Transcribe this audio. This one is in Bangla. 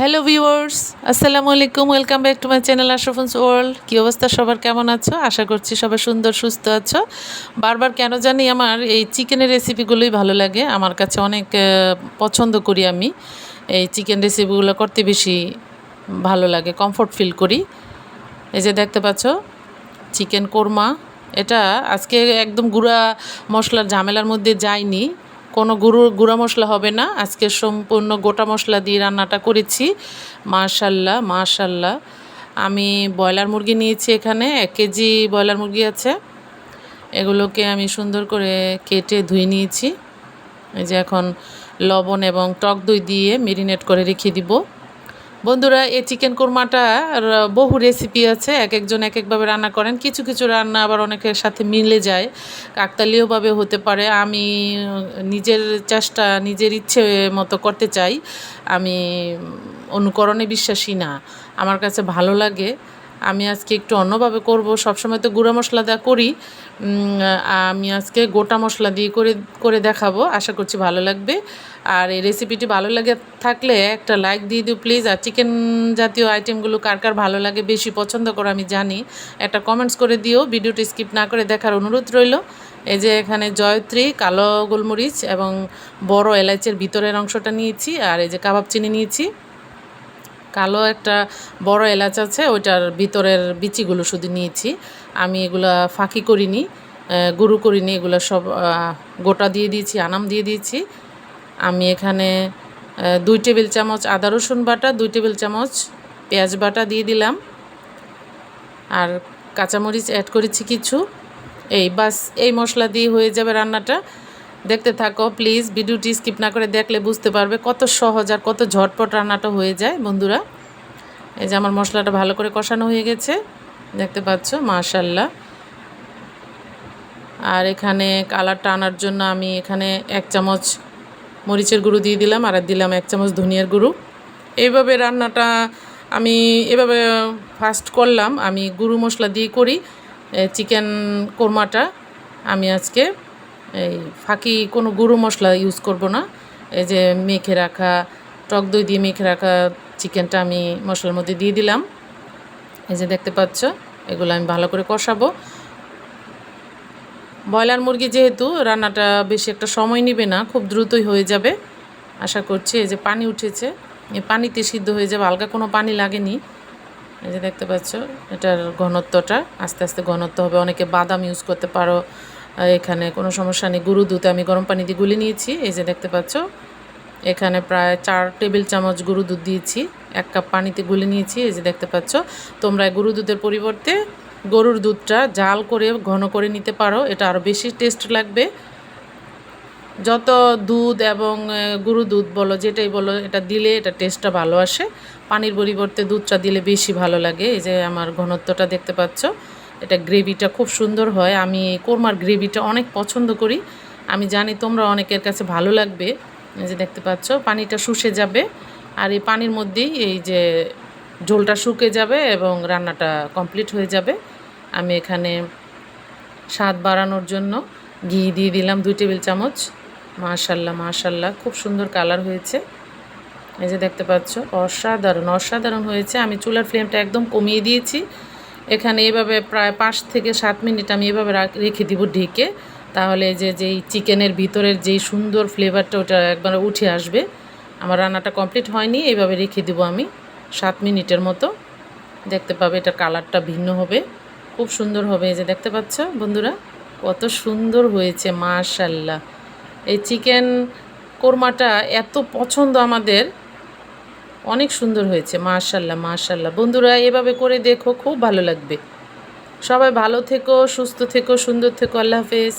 হ্যালো ভিউয়ার্স আসসালামু আলাইকুম welcome back to my channel Ashrafun's world কী অবস্থা? সবার কেমন আছো? আশা করছি সবাই সুন্দর, সুস্থ আছো। বারবার কেন জানি আমার এই চিকেনের রেসিপিগুলোই ভালো লাগে। আমার কাছে অনেক পছন্দ করি আমি। এই চিকেন রেসিপিগুলো করতে বেশি ভালো লাগে কমফোর্ট ফিল করি। এই যে দেখতে পাচ্ছ চিকেন কোরমা। এটা আজকে একদম গুঁড়া মশলার ঝামেলার মধ্যে যায়নি। কোনো গুঁড়ো গুঁড়া মশলা হবে না। আজকে সম্পূর্ণ গোটা মশলা দিয়ে রান্নাটা করেছি। মাশাল্লাহ মাশাল্লাহ। আমি ব্রয়লার মুরগি নিয়েছি এখানে, এক কেজি ব্রয়লার মুরগি আছে। এগুলোকে আমি সুন্দর করে কেটে ধুয়ে নিয়েছি। এই যে এখন লবণ এবং টক দই দিয়ে মেরিনেট করে রেখে দিব। বন্ধুরা, এই চিকেন কোরমাটা বহু রেসিপি আছে, এক একজন এক একভাবে রান্না করেন। কিছু কিছু রান্না আবার অনেকের সাথে মিলে যায় কাকতালীয়ভাবে হতে পারে। আমি নিজের চেষ্টা, নিজের ইচ্ছে মতো করতে চাই। আমি অনুকরণে বিশ্বাসী না। আমার কাছে ভালো লাগে আমি আজকে একটু অন্যভাবে করব। সবসময় তো গুঁড়া মশলা দেওয়া করি। আমি আজকে গোটা মশলা দিয়ে করে করে দেখাবো। আশা করছি ভালো লাগবে। আর এই রেসিপিটি ভালো লাগে থাকলে একটা লাইক দিয়ে দিও প্লিজ আর চিকেন জাতীয় আইটেমগুলো কার কার ভালো লাগে, বেশি পছন্দ করো আমি জানি। একটা কমেন্টস করে দিও। ভিডিওটি স্কিপ না করে দেখার অনুরোধ রইল। এই যে এখানে জয়ত্রী, কালো গোলমরিচ এবং বড় এলাচের ভিতরের অংশটা নিয়েছি। আর এই যে কাবাব চিনি নিয়েছি। কালো একটা বড় এলাচ আছে, ওইটার ভিতরের বিচিগুলো শুধু নিয়েছি। আমি এগুলা ফাঁকি করিনি গুঁড়ো করিনি, এগুলো সব গোটা দিয়ে দিয়েছি, আনাম দিয়ে দিয়েছি। আমি এখানে দুই টেবিল চামচ আদা রসুন বাটা, দুই টেবিল চামচ পেঁয়াজ বাটা দিয়ে দিলাম। আর কাঁচামরিচ অ্যাড করেছি কিছু। এই বাস, এই মশলা দিয়ে হয়ে যাবে রান্নাটা। দেখতে থাকো প্লিজ ভিডিওটি স্কিপ না করে দেখলে বুঝতে পারবে কত সহজ আর কত ঝটপট রান্নাটা হয়ে যায়, বন্ধুরা। এই যে আমার মশলাটা ভালো করে কষানো হয়ে গেছে, দেখতে পাচ্ছ মাশাল্লাহ আর এখানে কালারটা আনার জন্য আমি এখানে এক চামচ মরিচের গুঁড়ো দিয়ে দিলাম, আর দিলাম এক চামচ ধনিয়ার গুঁড়ো। এইভাবে রান্নাটা আমি এভাবে ফার্স্ট করলাম। আমি গুঁড়ো মশলা দিয়ে করি চিকেন কোরমাটা আমি আজকে এই ফাঁকি কোনো গুঁড়ো মশলা ইউজ করব না। এই যে মেখে রাখা, টক দই দিয়ে মেখে রাখা চিকেনটা আমি মশলার মধ্যে দিয়ে দিলাম। এই যে দেখতে পাচ্ছ, এগুলো আমি ভালো করে কষাবো। ব্রয়লার মুরগি যেহেতু, রান্নাটা বেশি একটা সময় নেবে না, খুব দ্রুতই হয়ে যাবে। আশা করছি এই যে পানি উঠেছে, এই পানিতে সিদ্ধ হয়ে যাবে, আলগা কোনো পানি লাগেনি। এই যে দেখতে পাচ্ছ, এটার ঘনত্বটা, আস্তে আস্তে ঘনত্ব হবে। অনেকে বাদাম ইউজ করতে পারো এখানে কোনো সমস্যা নেই। গুঁড়ো দুধ আমি গরম পানি দিয়ে গুলে নিয়েছি। এই যে দেখতে পাচ্ছ, এখানে প্রায় চার টেবিল চামচ গরু দুধ দিয়েছি। এক কাপ পানিতে গুলে নিয়েছি। এই যে দেখতে পাচ্ছ, তোমরা গরু দুধের পরিবর্তে গরুর দুধটা জাল করে, ঘন করে নিতে পারো। এটা আরও বেশি টেস্ট লাগবে। যত দুধ এবং গরু দুধ বলো, যেটাই বলো, এটা দিলে এটা টেস্টটা ভালো আসে। পানির পরিবর্তে দুধটা দিলে বেশি ভালো লাগে। এই যে আমার ঘনত্বটা দেখতে পাচ্ছ এটা গ্রেভিটা খুব সুন্দর হয়। আমি কোরমার গ্রেভিটা অনেক পছন্দ করি। আমি জানি তোমরা অনেকের কাছে ভালো লাগবে। যে দেখতে পাচ্ছ, পানিটা শুষে যাবে। আর এই পানির মধ্যেই এই যে ঝোলটা শুকে যাবে এবং রান্নাটা কমপ্লিট হয়ে যাবে। আমি এখানে স্বাদ বাড়ানোর জন্য ঘি দিয়ে দিলাম দুই টেবিল চামচ। মাশাল্লাহ মাশাল্লাহ, খুব সুন্দর কালার হয়েছে। এই যে দেখতে পাচ্ছ, অসাধারণ অসাধারণ হয়েছে। আমি চুলার ফ্লেমটা একদম কমিয়ে দিয়েছি। এখানে এভাবে প্রায় পাঁচ থেকে সাত মিনিট আমি এভাবে রাখ- দিব ঢেকে। তাহলে যে যেই চিকেনের ভিতরের যেই সুন্দর ফ্লেভারটা ওটা একবার উঠে আসবে। আমার রান্নাটা কমপ্লিট হয়নি এইভাবে রেখে দিব আমি সাত মিনিটের মতো। দেখতে পাবে এটা কালারটা ভিন্ন হবে। খুব সুন্দর হবে এই যে, দেখতে পাচ্ছ বন্ধুরা? কত সুন্দর হয়েছে মাশাল্লাহ এই চিকেন কোরমাটা এত পছন্দ আমাদের অনেক সুন্দর হয়েছে, মাশাল্লাহ মাশাল্লাহ। বন্ধুরা, এভাবে করে দেখো, খুব ভালো লাগবে। সবাই ভালো থেকো, সুস্থ থেকো, সুন্দর থেকো, আল্লাহ হাফেজ।